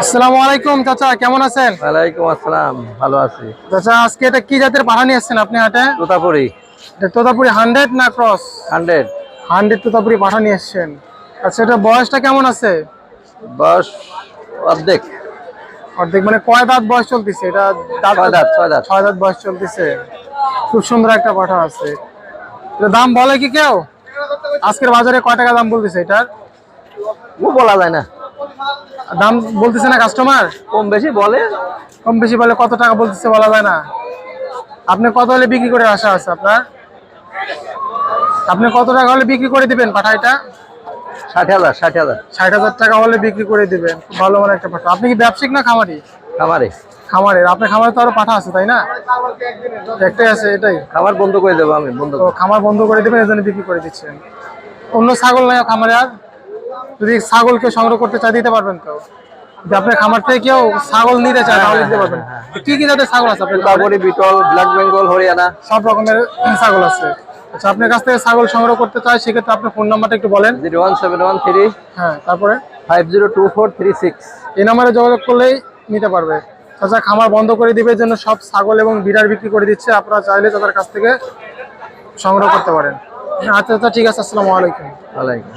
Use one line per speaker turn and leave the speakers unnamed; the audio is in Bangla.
আসসালামু আলাইকুম চাচা কেমন আছেন?
ওয়ালাইকুম আসসালাম ভালো আছি।
চাচা আজকে এটা কি জাতের নিয়ে এসেছেন আপনি হাটে?
তোতাপুরি।
এটা তোতাপুরি হান্ড্রেড না ক্রস?
হান্ড্রেড।
হান্ড্রেড তোতাপুরি পাঠা নিয়ে এসেছেন আচ্ছা এটা বয়সটা কেমন আছে?
বয়স অর্ধেক।
অর্ধেক মানে কয় দাঁত বয়স চলতেছে? এটা
ছয় দাঁত ছয় দাঁত।
ছয় দাঁত বয়স চলতেছে। খুব সুন্দর একটা পাঠা আছে। এটা দাম বলে কি কেউ? আজকের বাজারে কয় টাকা দাম বলতেছে এটার?
ও বলা যায় না।
দাম বলতেছে না কাস্টমার
কম বেশি বলে।
কম বেশি বলে কত টাকা বলতেছে বলা যায় না। আপনি কত হলে বিক্রি করে আশা আছে আপনার? আপনি কত টাকা হলে বিক্রি করে দিবেন পাঠা এটা
ষাট হাজার ষাট হাজার।
ষাট হাজার টাকা হলে বিক্রি করে দিবেন। ভালো মানে একটা পাঠা আপনি কি ব্যবসায়িক না খামারি?
খামারে।
খামারের। আপনার খামারে তো আরও পাঠা আছে তাই না? একটাই আছে এটাই।
খামার বন্ধ করে দেবো আমি বন্ধ
খামার বন্ধ করে দিবেন এই জন্য বিক্রি করে দিচ্ছেন। অন্য ছাগল নাই খামারে আর? যদি ছাগল কেউ সংগ্রহ করতে চাই দিতে পারবেন তো। যদি আপনার খামার থেকে কেউ ছাগল নিতে চায় তাহলে দিতে পারবেন। কি কি জাতের ছাগল আছে আপনার খামারে?
বিটল ব্ল্যাক বেঙ্গল হরিয়ানা।
সব রকমের ছাগল আছে। আচ্ছা আপনার কাছ থেকে ছাগল সংগ্রহ করতে চাই সেক্ষেত্রে আপনার ফোন নাম্বারটা একটু বলেন।
Zero one seven one three
হ্যাঁ তারপরে?
Five zero two four three six.
এই নাম্বারে যোগাযোগ করলেই নিতে পারবে। চাচা খামার বন্ধ করে দিবে জন্য সব ছাগল এবং বিড়ার বিক্রি করে দিচ্ছে। আপনারা চাইলে তাদের কাছ থেকে সংগ্রহ করতে পারেন। আচ্ছা আচ্ছা ঠিক আছে আসসালামু আলাইকুম।
ওয়ালাইকুম